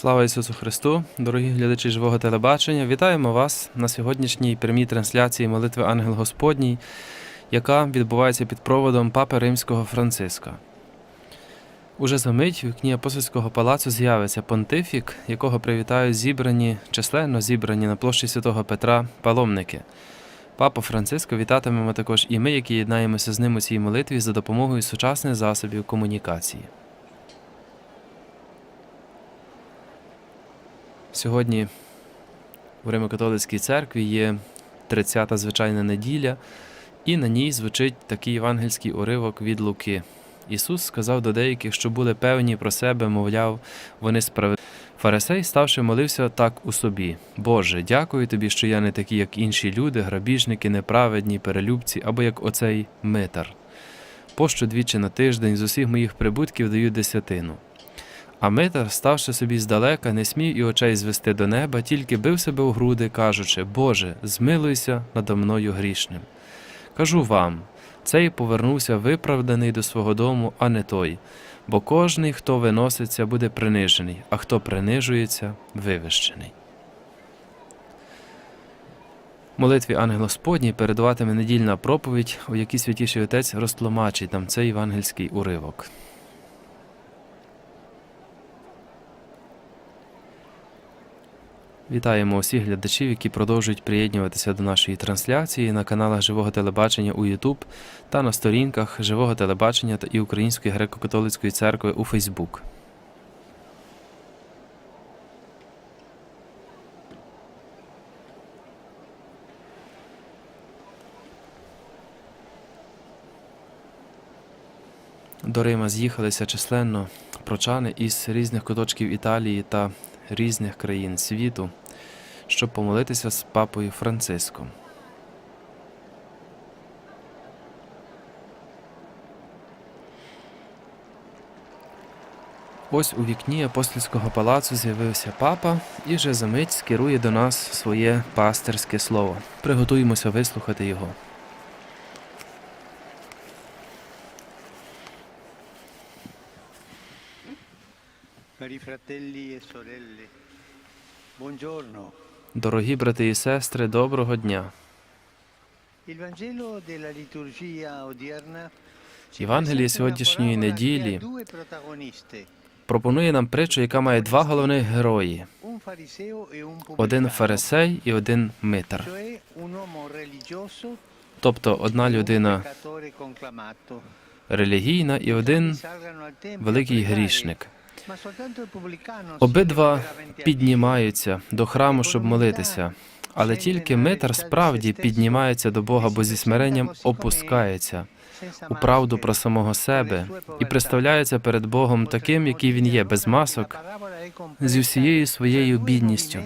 Слава Ісусу Христу, дорогі глядачі живого телебачення. Вітаємо вас на сьогоднішній прямій трансляції молитви Ангел Господній, яка відбувається під проводом Папи Римського Франциска. Уже за мить в вікні апостольського палацу з'явиться понтифік, якого привітають зібрані, численно зібрані на площі святого Петра паломники. Папу Франциска вітатимемо також і ми, які єднаємося з ним у цій молитві за допомогою сучасних засобів комунікації. Сьогодні в Римо-католицькій церкві є 30-та звичайна неділя, і на ній звучить такий євангельський уривок від Луки. Ісус сказав до деяких, що були певні про себе, мовляв, вони справедливі. Фарисей, ставши, молився так у собі: Боже, дякую тобі, що я не такий, як інші люди, грабіжники, неправедні, перелюбці або як оцей митар. Пощу двічі на тиждень з усіх моїх прибутків даю десятину. А Митар, ставши собі здалека, не смів і очей звести до неба, тільки бив себе у груди, кажучи: Боже, змилуйся надо мною грішним. Кажу вам, цей повернувся виправданий до свого дому, а не той, бо кожний, хто виноситься, буде принижений, а хто принижується, вивищений. Молитві Ангел Господній передаватиме недільна проповідь, у якій святіший отець розтлумачить нам цей євангельський уривок. Вітаємо усіх глядачів, які продовжують приєднуватися до нашої трансляції на каналах Живого телебачення у YouTube та на сторінках Живого телебачення та і Української греко-католицької церкви у Facebook. До Рима з'їхалися численно прочани із різних куточків Італії та різних країн світу, щоб помолитися з папою Франциском. Ось у вікні апостольського палацу з'явився папа і вже за мить скерує до нас своє пастирське слово. Приготуємося вислухати його. Cari fratelli e sorelle, buongiorno. Дорогі брати і сестри, доброго дня! Євангеліє сьогоднішньої неділі пропонує нам притчу, яка має два головних герої: e один фарисей і один митар. Тобто одна e людина релігійна і один великий грішник. Обидва піднімаються до храму, щоб молитися. Але тільки митар справді піднімається до Бога, бо зі смиренням опускається у правду про самого себе і представляється перед Богом таким, який він є, без масок, зі всією своєю бідністю.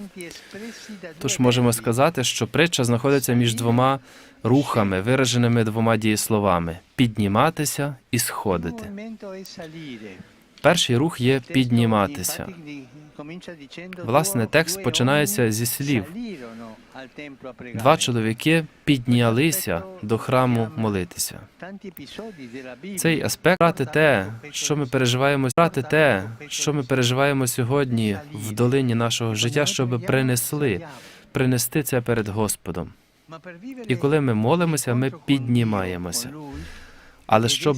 Тож можемо сказати, що притча знаходиться між двома рухами, вираженими двома дієсловами підніматися і сходити. Перший рух є підніматися. Власне, текст починається зі слів. Два чоловіки піднялися до храму молитися. Цей аспект брати те, що ми переживаємо, брати те, що ми переживаємо сьогодні в долині нашого життя, щоб принесли, принести це перед Господом. І коли ми молимося, ми піднімаємося. Але щоб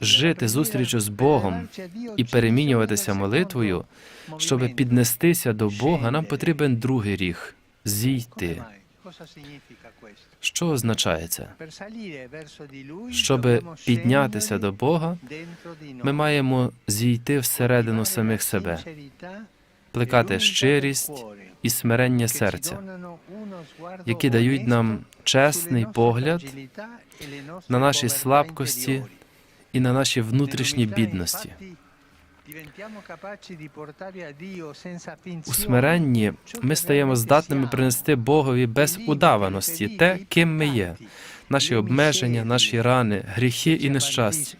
жити зустрічю з Богом і перемінюватися молитвою, щоб піднестися до Бога, нам потрібен другий ріг зійти. Що означає це? Щоб піднятися до Бога, ми маємо зійти всередину самих себе, плекати щирість і смирення серця, які дають нам чесний погляд на наші слабкості і на наші внутрішні бідності. У смиренні ми стаємо здатними принести Богові без удаваності те, ким ми є, наші обмеження, наші рани, гріхи і нещастя,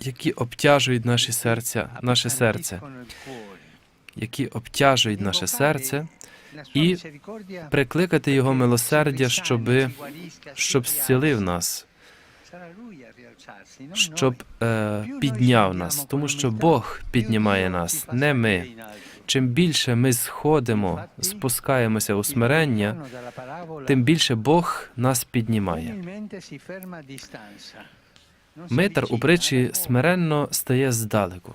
які обтяжують наші серця, наше серце, які обтяжують наше серце, і прикликати Його милосердя, щоби, щоб зцілив нас, щоб е, підняв нас, тому що Бог піднімає нас, не ми. чим більше ми сходимо, спускаємося у смирення, тим більше Бог нас піднімає. Митар у притчі смиренно стає здалеку.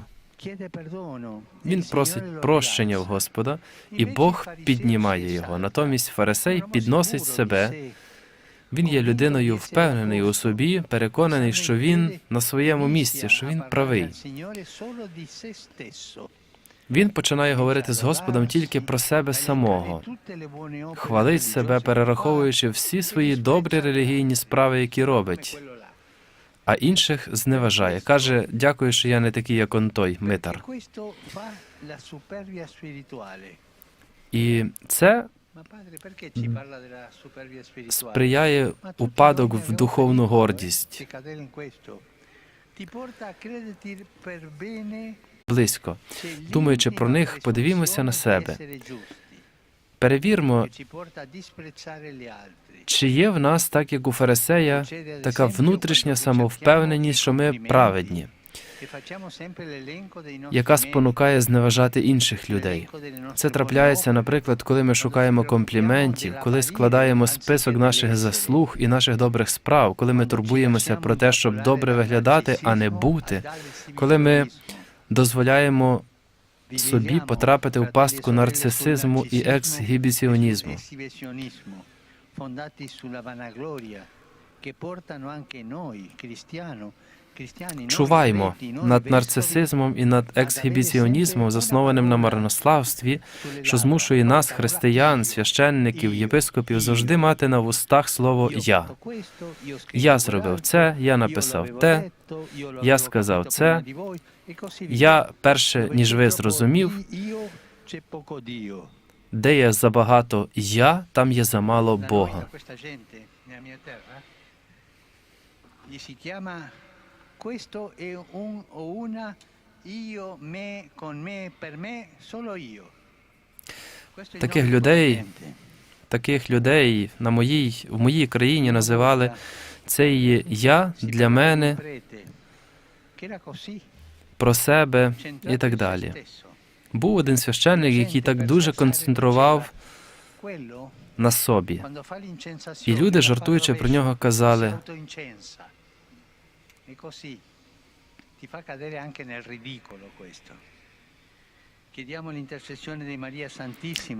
Він просить прощення в Господа, і Бог піднімає його. Натомість фарисей підносить себе. Він є людиною впевнений у собі, переконаний, що він на своєму місці, що він правий. Він починає говорити з Господом тільки про себе самого, хвалить себе, перераховуючи всі свої добрі релігійні справи, які робить, а інших зневажає. Каже: дякую, що я не такий, як он той митар. І це сприяє упадок в духовну гордість близько. Думаючи про них, подивімося на себе. Перевірмо, чи є в нас, так як у фарисея, така внутрішня самовпевненість, що ми праведні, яка спонукає зневажати інших людей. Це трапляється, наприклад, коли ми шукаємо компліментів, коли складаємо список наших заслуг і наших добрих справ, коли ми турбуємося про те, щоб добре виглядати, а не бути, коли ми дозволяємо собі потрапити в пастку нарцисизму і ексгібіціонізму. Чуваймо над нарцисизмом і над ексгібіціонізмом, заснованим на марнославстві, що змушує нас, християн, священників, єпископів, завжди мати на вустах слово я. Я зробив це, я написав те, я сказав це. Я перше, ніж ви зрозумів, де є забагато я, там є замало Бога. Questo è un o una io, me, con me, per me, solo io. Таких людей. Таких людей на моїй в моїй країні називали це є я для мене, про себе і так далі. Був один священник, який так дуже концентрував на собі. І люди, жартуючи про нього, казали. E così ti fa cadere anche nel ridicolo questo.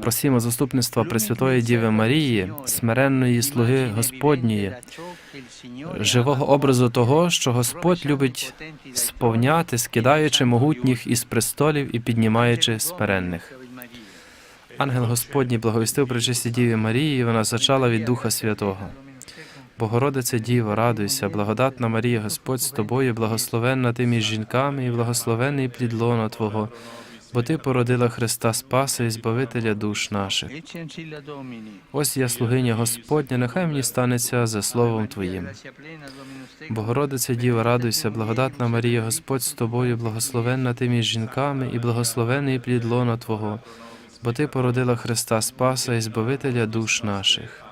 Просімо заступництва Пресвятої Діви Марії, смиренної слуги Господньої, живого образу того, що Господь любить сповняти, скидаючи могутніх із престолів і піднімаючи смиренних. Ангел Господній благовістив при честі Діві Марії, і вона зачала від Духа Святого. Богородиця Діво, радуйся, благодатна Марія, Господь з тобою, благословенна ти між жінками, і благословенний плід лона Твого, бо ти породила Христа Спаса і Збавителя душ наших. Ось я слугиня Господня, нехай мені станеться за словом Твоїм. Богородиця Діва, радуйся, благодатна Марія, Господь з тобою, благословенна ти між жінками, і благословений плід лона Твого, бо ти породила Христа Спаса і Збавителя душ наших.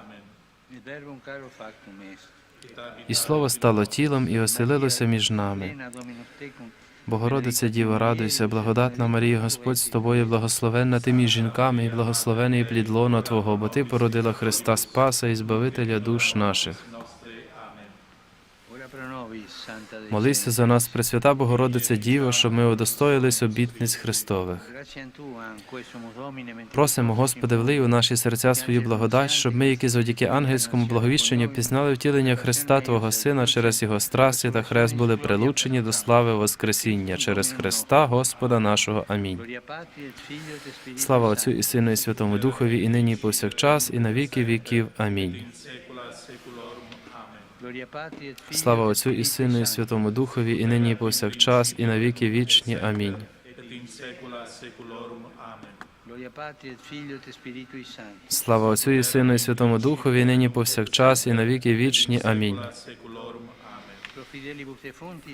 І слово стало тілом і оселилося між нами. Богородиця Діво, радуйся, благодатна Марія, Господь з тобою, благословенна ти між жінками, і благословений плід лона Твого, бо ти породила Христа Спаса і Збавителя душ наших. Молися за нас, Пресвята Богородиця Діва, щоб ми удостоїлись обітниць Христових. Просимо, Господи, влий у наші серця свою благодать, щоб ми, які завдяки ангельському благовіщенню, пізнали втілення Христа Твого Сина через Його страсті та хрест були прилучені до слави Воскресіння через Христа Господа нашого. Амінь. Слава Отцю і Сину, і Святому Духові, і нині, і повсякчас, і на віки віків. Амінь. Слава Отцю і Сину, і Святому Духові, і нині, і повсякчас, і на віки вічні. Амінь. Слава Отцю і Сину, і Святому Духові, і нині, повсякчас, і на віки вічні. Амінь.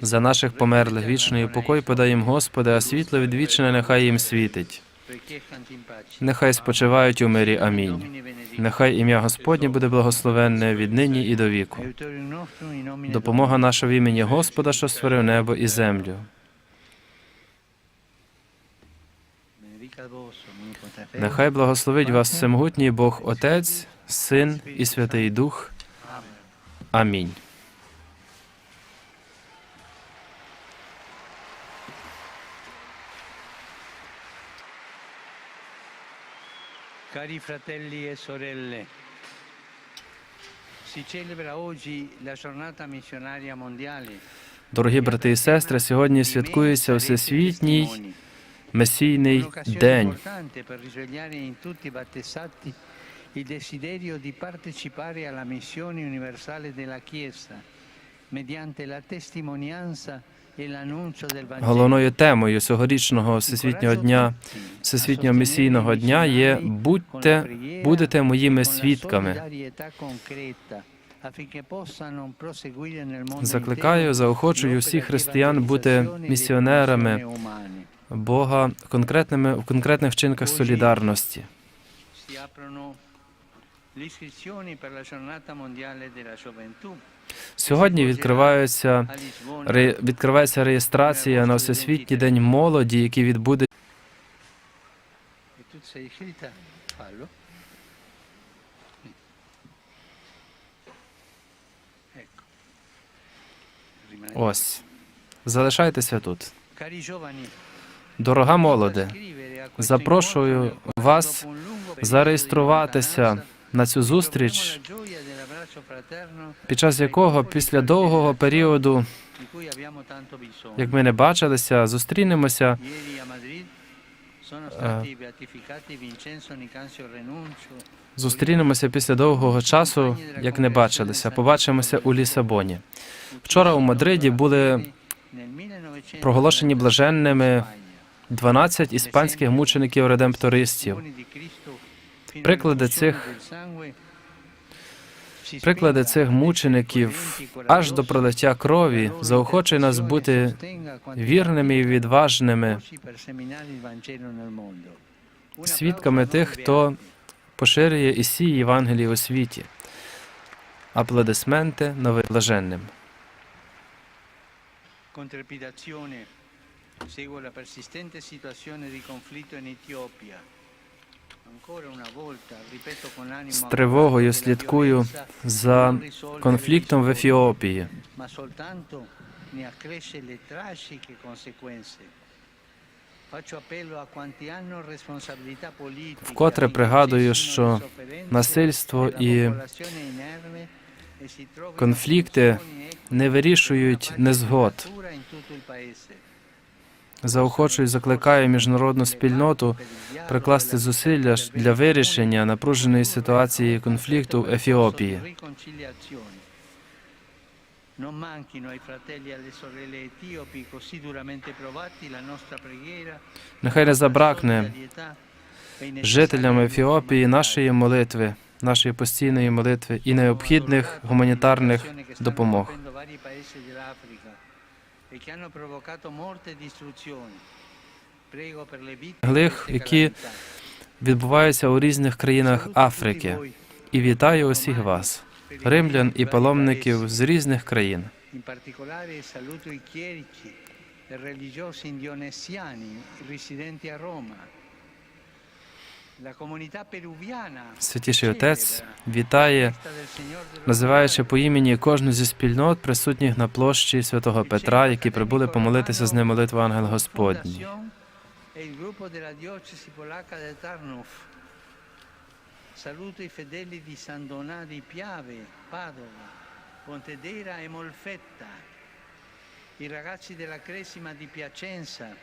За наших померлих вічний покой подаєм Господи, а світло відвічне нехай їм світить. Нехай спочивають у мирі. Амінь. Нехай ім'я Господнє буде благословенне від нині і до віку. Допомога наша в імені Господа, що створив небо і землю. Нехай благословить вас всемогутній Бог Отець, Син і Святий Дух. Амінь. Cari fratelli e sorelle, si celebra oggi la giornata missionaria mondiale. Дорогі брати і сестри, сьогодні святкується Всесвітній месійний день. importante per risvegliare in tutti i battezzati il desiderio di partecipare alla missione universale della Chiesa mediante la testimonianza e l'annuncio del Vangelo. Головною темою цьогорічного Всесвітнього дня, Всесвітнього місійного дня є будьте, будете моїми свідками. Закликаю, заохочую всіх християн бути місіонерами Бога конкретними в конкретних вчинках солідарності. Сьогодні ре- відкривається реєстрація на Всесвітній день молоді, який відбуде tu sei iscritta? Fallo. Ecco. Ось. Залишайтеся тут. Cari giovani, Дорога молоде, запрошую вас зареєструватися на цю зустріч, під час якого після довгого періоду, як ми не бачилися, зустрінемося Зустрінемося після довгого часу, як не бачилися. Побачимося у Лісабоні. Вчора у Мадриді були проголошені блаженними 12 іспанських мучеників-редемптористів. Приклади цих Приклади цих мучеників аж до пролиття крові заохочує нас бути вірними і відважними свідками тих, хто поширює і сіє Євангеліє у світі. Аплодисменти новоблаженним. Con seguo la persistente situazione di conflitto in Etiopia. З тривогою слідкую за конфліктом в Ефіопії. Вкотре пригадую, що насильство і e конфлікти не вирішують незгод. Заохочую, і закликаю міжнародну спільноту прикласти зусилля для вирішення напруженої ситуації конфлікту в Ефіопії. Non manchino ai fratelli e alle sorelle etiopi così duramente provati la nostra preghiera, Нехай не забракне e жителям Ефіопії нашої молитви, нашої постійної молитви і необхідних гуманітарних допомог. E che hanno provocato morte e distruzione. Prego per le vittime Глих, які відбуваються у різних країнах Африки. І вітаю усіх вас, римлян і паломників з різних країн. In particolare saluto i chierici e religiosi indonesiani residenti a Roma. Святіший Отець вітає, називаючи по імені кожну зі спільнот, присутніх на площі святого Петра, які прибули помолитися з ним молитву Ангел Господній. e. Saluto i fedeli di San Donà di Piave, Padova, Pontedera e Molfetta, i ragazzi della Cresima di Piacenza,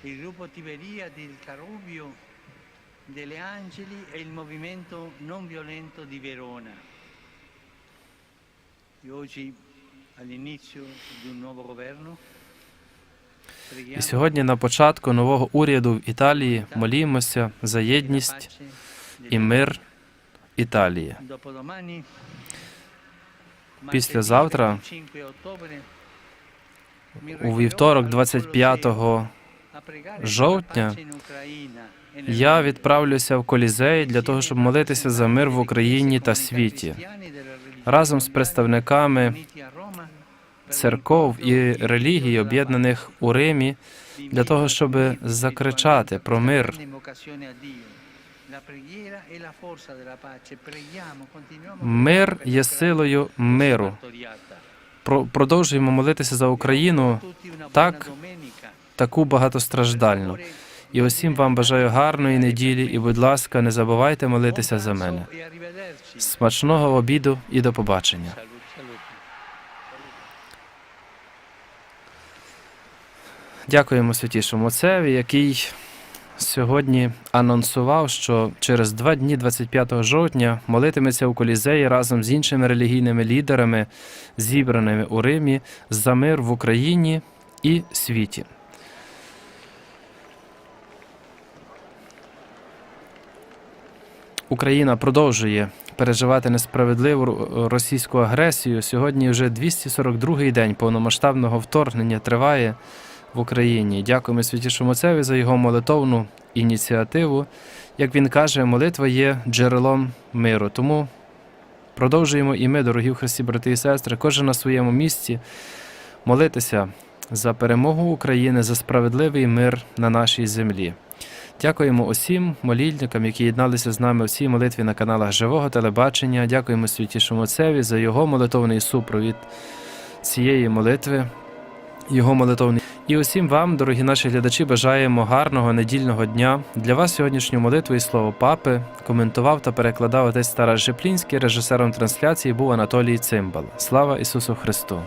il gruppo Tiberia di Carubio, delle Angeli e il movimento non violento di Verona. E oggi, all'inizio di un nuovo governo, І сьогодні на початку нового уряду в Італії молімося за єдність і мир Італії. Післязавтра, У вівторок, 25 жовтня, я відправлюся в Колізей для того, щоб молитися за мир в Україні та світі разом з представниками церков і релігій, об'єднаних у Римі, для того, щоб закричати про мир. Мир є силою миру. Про- Продовжуємо молитися за Україну, так, таку багатостраждальну. І усім вам бажаю гарної неділі, і, будь ласка, не забувайте молитися за мене. Смачного обіду і до побачення. Дякуємо святішому Отцеві, який сьогодні анонсував, що через два дні, 25 жовтня, молитиметься у Колізеї разом з іншими релігійними лідерами, зібраними у Римі, за мир в Україні і світі. Україна продовжує переживати несправедливу російську агресію. Сьогодні вже 242-й день повномасштабного вторгнення триває в Україні. Дякуємо Святішому Отцеві за його молитовну ініціативу. Як він каже, молитва є джерелом миру. Тому продовжуємо і ми, дорогі в Христі, брати і сестри, кожен на своєму місці молитися за перемогу України, за справедливий мир на нашій землі. Дякуємо усім молільникам, які єдналися з нами у цій молитві на каналах Живого телебачення. Дякуємо Святішому Отцеві за його молитовний супровід цієї молитви, його молитовний. І усім вам, дорогі наші глядачі, бажаємо гарного недільного дня. Для вас сьогоднішню молитву і слово папи коментував та перекладав отець Тарас Жеплінський. Режисером трансляції був Анатолій Цимбал. Слава Ісусу Христу!